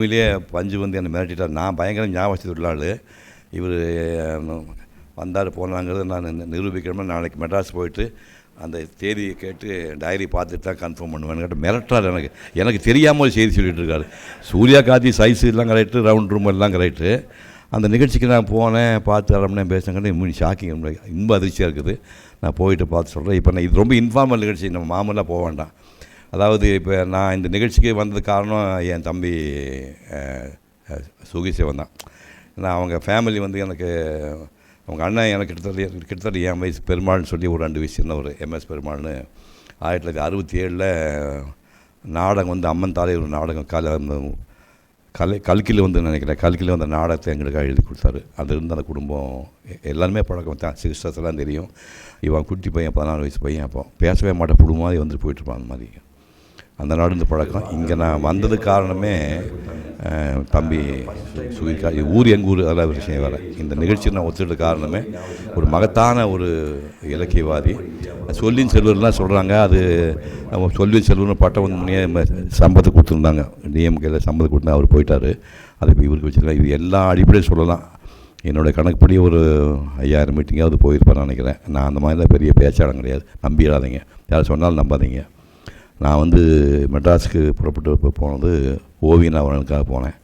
உண்மையிலேயே பஞ்சு வந்து என்னை மிரட்டிட்டார் நான் பயங்கர ஞாபகத்து உள்ள இவர் வந்தார் போனாங்கிறத நான் நி- நிரூபிக்கணும்னா நாளைக்கு மெட்ராஸ் போயிட்டு அந்த தேதியை கேட்டு டைரி பார்த்துட்டு தான் கன்ஃபார்ம் பண்ணுவேன்னு கேட்டு மிரட்டுறாரு எனக்கு. எனக்கு தெரியாமல் ஒரு செய்தி சொல்லிட்டு இருக்காரு. சூர்யா காந்தி சைஸ் எல்லாம் கரெக்டு ரவுண்ட் ரூம் எல்லாம் கரெக்டு அந்த நிகழ்ச்சிக்கு நான் போனேன் பார்த்து அரமணே பேசினேன். இன்னும் ஷாக்கிங் இன்ப அதிர்ச்சியாக இருக்குது. நான் போயிட்டு பார்த்து சொல்கிறேன் இப்போ நான் இது ரொம்ப இன்ஃபார்மல் நிகழ்ச்சி. நம்ம மாமூலாக போக வேண்டாம். அதாவது இப்போ நான் இந்த நிகழ்ச்சிக்கு வந்தது காரணம் என் தம்பி அஹ், சுகிசிவன் தான். நான் அவங்க ஃபேமிலி வந்து எனக்கு அவங்க அண்ணன் எனக்கு கிட்டத்தட்ட கிட்டத்தட்ட என் வயசு பெருமாள்னு சொல்லி ஒரு ரெண்டு வயசு சின்னவர் எம்எஸ் பெருமாள்னு. ஆயிரத்தி தொள்ளாயிரத்தி அறுபத்தி ஏழில் நாடகம் வந்து அம்மன் தாலே ஒரு நாடகம் கல கலை கல்கியில் வந்து நினைக்கிறேன் கல்கியில் வந்த நாடகத்தை எங்களுக்கு எழுதி கொடுத்தாரு. அது இருந்த அந்த குடும்பம் எல்லாருமே பழக்கம் தான். சிஸ்டர்ஸ் எல்லாம் தெரியும். இவன் குட்டி பையன் பதினாலு வயசு பையன் அப்போ. பேசவே மாட்டேன். புடு மாதிரி வந்துட்டு போயிட்டுருப்பான் அந்த மாதிரி. அந்த நாடு இந்த பழக்கம். இங்கே நான் வந்தது காரணமே தம்பி சுவிகா ஊர் எங்கள் ஊர் அதெல்லாம் விஷயம் வேறு. இந்த நிகழ்ச்சி நான் ஒத்துக்கிட்ட காரணமே ஒரு மகத்தான ஒரு இலக்கியவாதி. சொல்லின் செல்வர்லாம் சொல்கிறாங்க அது நம்ம சொல்லின் செல்வர்னு பட்டம் வந்து முன்னே சம்பத்து கொடுத்துருந்தாங்க. டிஎம்கேல சம்பத்து கொடுத்து அவர் போயிட்டார். அது இப்போ இவருக்கு வச்சுருக்காங்க. இது எல்லா அடிப்படையும் சொல்லலாம். என்னோடய கணக்குப்படி ஒரு ஐயாயிரம் மீட்டிங்காவது போயிருப்பேன்னு நினைக்கிறேன். நான் அந்த மாதிரிலாம் பெரிய பேச்சாளம் கிடையாது. நம்பிடாதீங்க. யார் சொன்னாலும் நம்பாதீங்க. நான் வந்து மெட்ராஸுக்கு புறப்பட்டு போனது ஓவிய நாவலனுக்காக போனேன்.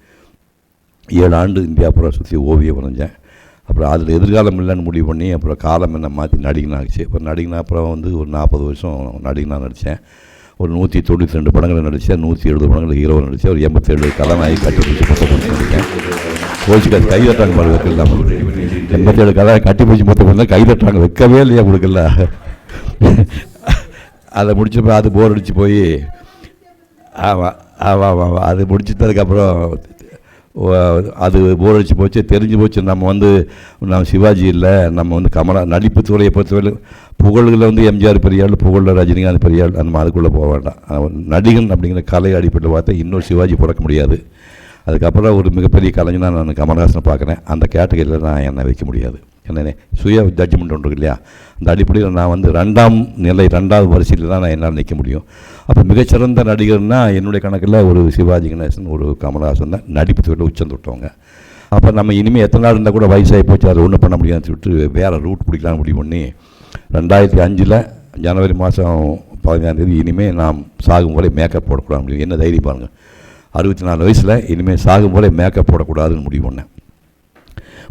ஏழு ஆண்டு இந்தியா பூரா சுற்றி ஓவியம் வரைஞ்சேன். அப்புறம் அதில் எதிர்காலம் இல்லைன்னு முடிவு பண்ணி அப்புறம் காலம் என்ன மாற்றி நடிகன் ஆச்சு. அப்புறம் நடிகனா அப்புறம் வந்து ஒரு நாற்பது வருஷம் நடிகனாக நடித்தேன் ஒரு நூற்றி தொண்ணூற்றி ரெண்டு படங்களை நடித்தேன் நூற்றி எழுபது படங்கள் ஹீரோ நடித்தேன் ஒரு எண்பத்தேழு கதாநாயகி கட்டி பிடிச்சி மொத்தம் பண்ணி நடித்தேன் கோச்சிக்காது கை தட்டாங்க பாரு வைக்கல எண்பத்தேழு கதை கட்டி பிடிச்சி மொத்தம் பண்ணால் கை தட்டாங்க வைக்கவே இல்லையா கொடுக்கல. அதை முடிச்சப்போ அது போர் அடித்து போய் ஆமாம் ஆமாம் ஆமாம் ஆமாம் அது முடிச்சிட்டதுக்கப்புறம் அது போர் அடித்து போச்சு தெரிஞ்சு போச்சு. நம்ம வந்து நம்ம சிவாஜி இல்லை நம்ம வந்து கமலா நடிப்பு துறையை பொறுத்தவரை புகழ்களில் வந்து எம்ஜிஆர் பெரியாள் புகழில் ரஜினிகாந்த் பெரியாள் நம்ம அதுக்குள்ளே போக வேண்டாம். நடிகன் அப்படிங்கிற கலை அடிப்படையில் பார்த்தா இன்னொரு சிவாஜி பிறக்க முடியாது. அதுக்கப்புறம் ஒரு மிகப்பெரிய கலைஞனாக நான் கமல்ஹாசனை பார்க்குறேன். அந்த கேட்டகரியில் நான் என்னை வைக்க முடியாது. என்னென்ன சுய ஜட்ஜ்மெண்ட் ஒன்று இருக்கு இல்லையா அந்த அடிப்படையில் நான் வந்து ரெண்டாம் நிலை ரெண்டாவது வரிசையில் தான் நான் என்னால் நிற்க முடியும். அப்போ மிகச்சிறந்த நடிகர்னால் என்னுடைய கணக்கில் ஒரு சிவாஜி கணேசன் ஒரு கமல்ஹாசன் தான். நடிப்பு துறையில் உச்சம் தொட்டவங்க. அப்போ நம்ம இனிமேல் எத்தனை நாள் இருந்தால் கூட வயசாகி போச்சு அதை ஒன்றும் பண்ண முடியாதுன்னு சொல்லிட்டு வேறு ரூட் பிடிக்கலாம் முடிவு பண்ணி ரெண்டாயிரத்தி அஞ்சில் ஜனவரி மாதம் பதினஞ்சாந்தேதி இனிமேல் நாம் சாகும் வரை மேக்கப் போடக்கூடாது முடியும் என்ன தைரியம் பாருங்கள் அறுபத்தி நாலு வயசில் இனிமேல் சாகும் போல மேக்கப் போடக்கூடாதுன்னு முடிவு பண்ணேன்.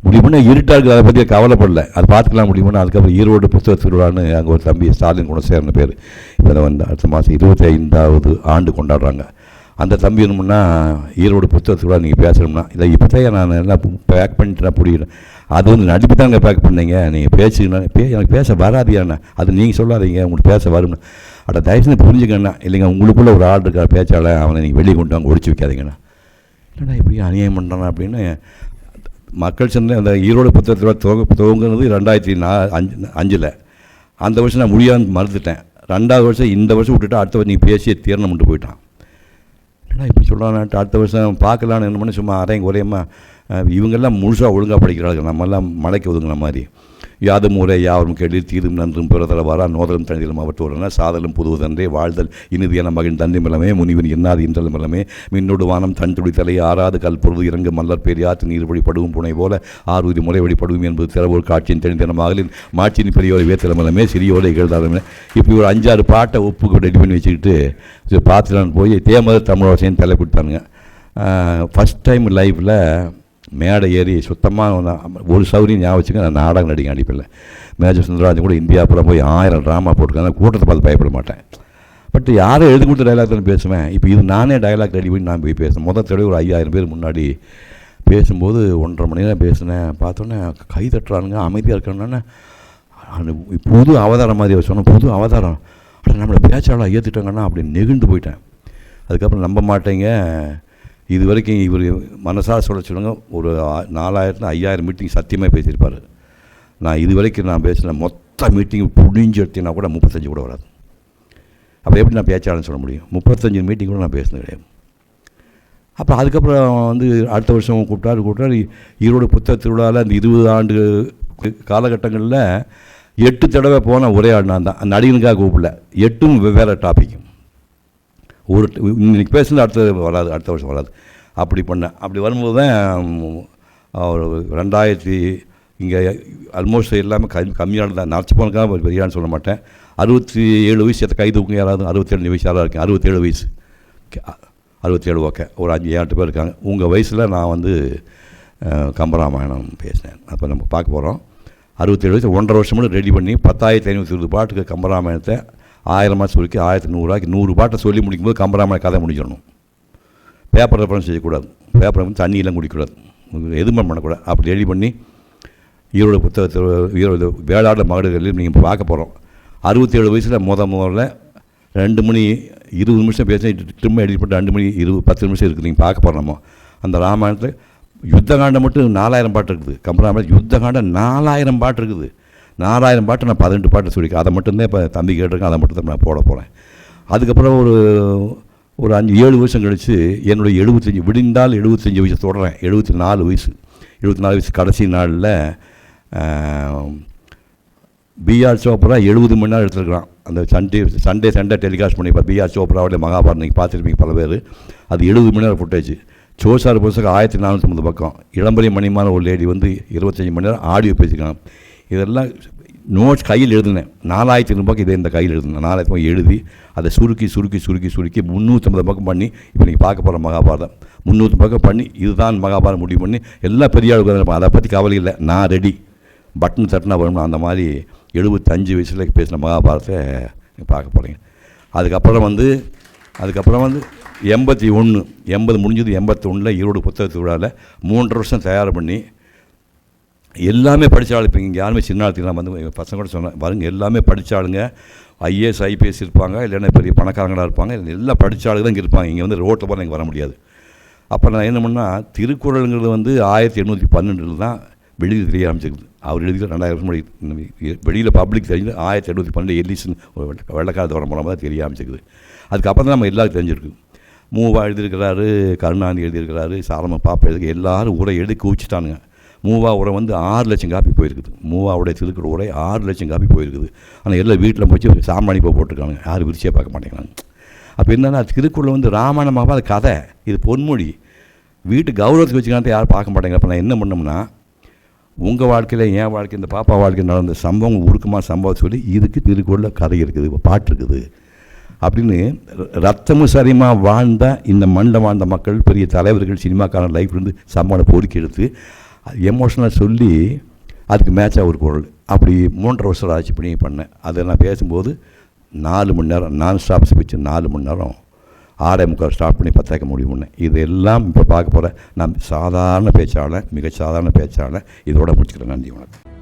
முடியும்னா இருட்டாக இருக்குது அதை பற்றி கவலைப்படல. அது பார்த்துக்கலாம் முடிவு அதுக்கப்புறம் ஈரோடு புத்தக திருவிழான்னு அங்கே ஒரு தம்பி ஸ்டாலின் குணசேரன் பேர். இப்போ வந்து அடுத்த மாதம் இருபத்தி ஐந்தாவது ஆண்டு கொண்டாடுறாங்க. அந்த தம்பி என்னமுன்னா ஈரோடு புத்தக திருவிழா நீங்கள் பேசணும்னா இதை இப்போ தான் நான் எல்லாம் பேக் பண்ணிட்டு நான் அது வந்து நடிப்பு தாங்க பேக் பண்ணீங்க. நீங்கள் பேசுங்கன்னா பே எனக்கு பேச வராதியாண்ணா அது நீங்கள் சொல்லாதீங்க உங்களுக்கு பேச வரும்னு. அட தயவுசெய்து புரிஞ்சுக்கண்ணா இல்லைங்க உங்களுக்குள்ளே ஒரு ஆள் இருக்கிற பேச்சாளர் அவனை நீங்கள் வெளியே கொண்டு வாங்க ஒடிச்சு வைக்காதீங்கண்ணா. என்னடா இப்படி அநியாயம் பண்ணுறானா அப்படின்னு மக்கள் சந்தை அந்த ஈரோடு புத்தகத்தில் துவங்க துவங்குனது ரெண்டாயிரத்தி நா அஞ்சு அஞ்சில். அந்த வருஷம் நான் முடியாதுன்னு மறந்துட்டேன். ரெண்டாவது வருஷம் இந்த வருஷம் விட்டுட்டு அடுத்த வருஷம் நீங்கள் பேசிய தீரணம்ட்டு போயிட்டான். என்னடா இப்போ சொல்லலான்ட்டு அடுத்த வருஷம் பார்க்கலான்னு என்ன பண்ணி சும்மா அரையும் குறையமா? இவங்கெல்லாம் முழுசாக ஒழுங்காக படிக்கிறாங்க நம்மெல்லாம் மலைக்கு ஒதுங்கின மாதிரி. யாதும் ஊரே யாவரும் கேள்வி தீதும் நன்றும் பிறதளவாரா நோதலும் தனிதலும் அவற்றோடன சாதலும் புதுவதன்றே வாழ்தல் இனிதியான மகிழ் தந்தை மில்லமே முனிவன் என்னாது இன்றல் மில்லமே மின்னோடு வானம் தன் துடி தலை ஆறாது கல் பொருள் இறங்கு மல்லர் பேர் ஆற்று நீர் வழிபடுவும் புனை போல ஆறுதி முறை வழிபடுவோம் என்பது திறவோர் காட்சியின் தெளிந்தன மகளின் மாட்சியின் பெரியோரை வேத்தலமில்லமே சிறியோரை இகழ்தாரமே இப்படி ஒரு அஞ்சாறு பாட்டை ஒப்புக்கு ரெடி பண்ணி வச்சுக்கிட்டு பார்த்துலான்னு போய் தேமத தமிழோசைன்னு தலை கொடுத்தானுங்க. ஃபஸ்ட் டைம் லைஃப்பில் மேடை ஏறி சுத்தமாக ஒரு சௌரியம் ஞாபகம் வச்சுக்க நான் நாடகம் நடிக்க அடிப்பில்ல மேஜர் சுந்தரராஜன் கூட இந்தியா புறம் போய் ஆயிரம் ட்ராமா போட்டிருக்காங்க கூட்டத்தை பார்த்து பயப்பட மாட்டேன். பட் யாரும் எழுதி கொடுத்த டைலாக் தானே பேசுவேன். இப்போ இது நானே டைலாக் ரெடி பண்ணி நான் போய் பேசுவேன். முதல் தடவை ஒரு ஐயாயிரம் பேர் முன்னாடி பேசும்போது ஒன்றரை மணி நேரம் பேசினேன். பார்த்தோன்னே கை தட்டுறானுங்க அமைதியாக இருக்கானுன்னு புது அவதாரம் மாதிரி அவர் புது அவதாரம். அட நம்மளை பேச்சாளர் ஏற்றுட்டாங்கன்னா அப்படி நெகிழ்ந்து போயிட்டேன். அதுக்கப்புறம் நம்ப மாட்டேங்க. இது வரைக்கும் இவர் மனசாக சொல்ல சொல்லுங்க ஒரு நாலாயிரத்து நாலாயிரத்துல ஐயாயிரம் மீட்டிங் சத்தியமாக பேசியிருப்பார். நான் இது வரைக்கும் நான் பேசின மொத்த மீட்டிங் புடிஞ்சு எடுத்தீங்கன்னா கூட முப்பத்தஞ்சு கூட வராது. அப்போ எப்படி நான் பேச்சாளர்னு சொல்ல முடியும்? முப்பத்தஞ்சு மீட்டிங் கூட நான் பேசினது கிடையாது. அப்புறம் அதுக்கப்புறம் வந்து அடுத்த வருஷம் கூப்பிட்டாரு கூப்பிட்டாரு ஈரோடு புத்தக திருவிழாவில் அந்த இருபது ஆண்டு காலகட்டங்களில் எட்டு தடவை போன ஒரே ஆள் நான் தான் நடிகனுக்காக கூப்பிடல. எட்டும் வெவ்வேறு டாப்பிக்கும் ஒரு இன்னைக்கு பேசுனது அடுத்த வராது அடுத்த வருஷம் வராது. அப்படி பண்ணேன். அப்படி வரும்போது தான் ரெண்டாயிரத்தி இங்கே ஆல்மோஸ்ட் எல்லாமே கம் கம்மியான தான். நினச்சி போனக்காக பெரியான்னு சொல்ல மாட்டேன். அறுபத்தி ஏழு வயசு எத்த கை உங்கள் யாராவது அறுபத்தேழு வயசு யாராவது இருக்கேன் அறுபத்தேழு வயசு. அறுபத்தேழு ஓகே. ஒரு அஞ்சு ஏழு பேர் இருக்காங்க. உங்கள் வயசில் நான் வந்து கம்பராமாயணம் பேசினேன். அப்போ நம்ம பார்க்க போகிறோம் அறுபத்தேழு வயசு ஒன்றரை வருஷம் மட்டும் ரெடி பண்ணி பத்தாயிரத்தி ஐநூற்றி இருபது பாட்டுக்கு கம்பராமாயணத்தை ஆயிரமாக சுருக்கி ஆயிரத்தி நூறுரூவாய்க்கு நூறு பாட்டை சொல்லி முடிக்கும்போது கம்பராமாயண கதை முடிஞ்சிடணும். பேப்பர் ரெஃபரன்ஸ் செய்யக்கூடாது. பேப்பர் வந்து தண்ணியெல்லாம் குடிக்கக்கூடாது. எதுவுமே பண்ணக்கூடாது. அப்படி ரெடி பண்ணி ஈரோடு புத்தகத்தில் ஈரோடு வேளாடு மகடுகளில் நீங்கள் பார்க்க போகிறோம் அறுபத்தேழு வயசில் முத முதல்ல ரெண்டு மணி இருபது நிமிஷம் பேசி திரும்ப எடிட் பண்ணி ரெண்டு மணி இருபது பத்து நிமிஷம் இருக்குது. நீங்கள் பார்க்க போகிறோம் அந்த ராமாயணத்தில் யுத்தகாண்டம் மட்டும் நாலாயிரம் பாட்டு இருக்குது. கம்பராமாயணம் யுத்தகாண்டம் நாலாயிரம் பாட்டு இருக்குது. நாலாயிரம் பாட்டு நான் பதினெட்டு பாட்டு சொல்லியிருக்கேன். அதை மட்டும்தான் இப்போ தம்பி கேட்டிருக்கேன். அதை மட்டும் தான் நான் போட போகிறேன் அதுக்கப்புறம் ஒரு ஒரு அஞ்சு ஏழு வருஷம் கழித்து என்னுடைய எழுபத்தஞ்சி விடிந்தால் எழுபத்தஞ்சி வயசு தொடரேன் எழுபத்தி நாலு வயசு. எழுபத்தி நாலு வயசு கடைசி நாளில் பிஆர் சோப்ரா எழுபது மணி நேரம் எடுத்துருக்கிறான். அந்த சண்டே சண்டே சண்டே டெலிகாஸ்ட் பண்ணிப்பா. பிஆர் சோப்ராவோடைய மகாபாரத் பார்த்துருப்பீங்க பல பேர். அது எழுபது மணி நேரம் ஃபுட்டேஜ் சோசார் புதுசாக ஆயிரத்தி நானூற்றி பக்கம். இளம்பரி மணிமான ஒரு லேடி வந்து இருபத்தஞ்சி மணி நேரம் ஆடியோ பேசிக்கலாம் இதெல்லாம் நோட்ஸ் கையில் எழுதினேன். நாலாயிரத்தி ஐநூறு இதை இந்த கையில் எழுதினேன். நாலாயிரத்தி ரூபாய் எழுதி அதை சுருக்கி சுருக்கி சுருக்கி சுருக்கி முந்நூற்றம்பது பக்கம் பண்ணி இப்போ நீங்கள் பார்க்க போகிற மகாபாரதம். முந்நூற்றி பக்கம் பண்ணி இதுதான் மகாபாரதம் முடிவு பண்ணி எல்லா பெரிய ஆளுக்கு அதை பற்றி கவலை இல்லை. நான் ரெடி பட்டன் தட்டினா வரும் அந்த மாதிரி எழுபத்தஞ்சு வயசில் பேசின மகாபாரதத்தை பார்க்க போகிறீங்க அதுக்கப்புறம் வந்து அதுக்கப்புறம் வந்து எண்பத்தி ஒன்று எண்பது முடிஞ்சது எண்பத்தி ஒன்றில் ஈரோடு புத்தக திருவிழாவில் மூன்று வருஷம் தயார் பண்ணி எல்லாமே படித்தாள் இப்போ இங்கே யாருமே சின்ன ஆளுலாம் வந்து எங்கள் பசங்க கூட சொன்னேன் வருங்க எல்லாமே படித்தாளுங்க ஐஏஎஸ் ஐபிஎஸ் இருப்பாங்க இல்லைன்னா பெரிய பணக்காரங்களாக இருப்பாங்க. எல்லாம் படித்தாளுங்க தான் இங்கே இருப்பாங்க. இங்கே வந்து ரோட்டில் போனால் இங்கே வர முடியாது. அப்போ நான் என்ன பண்ணால் திருக்குறளுங்கிறது வந்து ஆயிரத்தி எண்ணூற்றி பன்னெண்டில் தான் வெளியில் தெரிய ஆரம்பிச்சிருக்குது. அவர் எழுதியில் ரெண்டாயிரம் வருஷம் வெளியில் பப்ளிக் தெரிஞ்சு ஆயிரத்தி எண்ணூற்றி பன்னெண்டு எல்லிசன் ஒரு வெள்ள- மூலமாக தான் தெரிய ஆரம்பிச்சிருக்குது. அதுக்கப்புறம் தான் நம்ம எல்லாருக்கும் தெரிஞ்சிருக்கு. மூவா எழுதியிருக்கிறாரு கருணாநிதி எழுதியிருக்கிறாரு சாரம பாப்பா எழுதி எல்லாரும் உரை எடுத்து குவிச்சிட்டானுங்க. மூவா உரை வந்து ஆறு லட்சம் காப்பி போயிருக்குது. மூவாவுடைய திருக்குற உரை ஆறு லட்சம் காப்பி போயிருக்குது. ஆனால் எல்லாம் வீட்டில் போச்சு சாமானி பூ போட்டிருக்காங்க யாரும் விரிச்சியே பார்க்க மாட்டேங்கிறாங்க. அப்போ என்னென்னா திருக்குறள் வந்து ராமாயணமாக அது கதை. இது பொன்மொழி. வீட்டு கௌரவத்துக்கு வச்சுக்கான யாரும் பார்க்க மாட்டேங்க அப்போ நான் என்ன பண்ணோம்னா உங்கள் வாழ்க்கையில் என் வாழ்க்கை இந்த பாப்பா வாழ்க்கையில் நடந்த சம்பவம் உருக்கமாக சம்பவம் சொல்லி இதுக்கு திருக்குறளில் கதை இருக்குது பாட்டு இருக்குது. அப்படின்னு ர- ரத்தமும் சரிமா வாழ்ந்த இந்த மண்ணில் வாழ்ந்த மக்கள் பெரிய தலைவர்கள் சினிமாக்கான லைஃப்லேருந்து இருந்து சம்பவம் பொறுக்கி எடுத்து எமோஷனலாக சொல்லி அதுக்கு மேட்சாக ஒரு குரல் அப்படி மூன்றரை வருஷம் ஆச்சு பண்ணி பண்ணேன் அதை நான் பேசும்போது நாலு மணி நேரம் நான் ஸ்டாப் ஸ்பீச் நாலு மணி நேரம் ஆறே முக்கால் ஸ்டார்ட் பண்ணி பத்தாக்க முடியும் இது எல்லாம் இப்போ பார்க்க போகிறேன் நான் சாதாரண பேச்சாளன் மிக சாதாரண பேச்சாளன். இதோட முடிச்சுக்கிறேன். நன்றி வணக்கம்.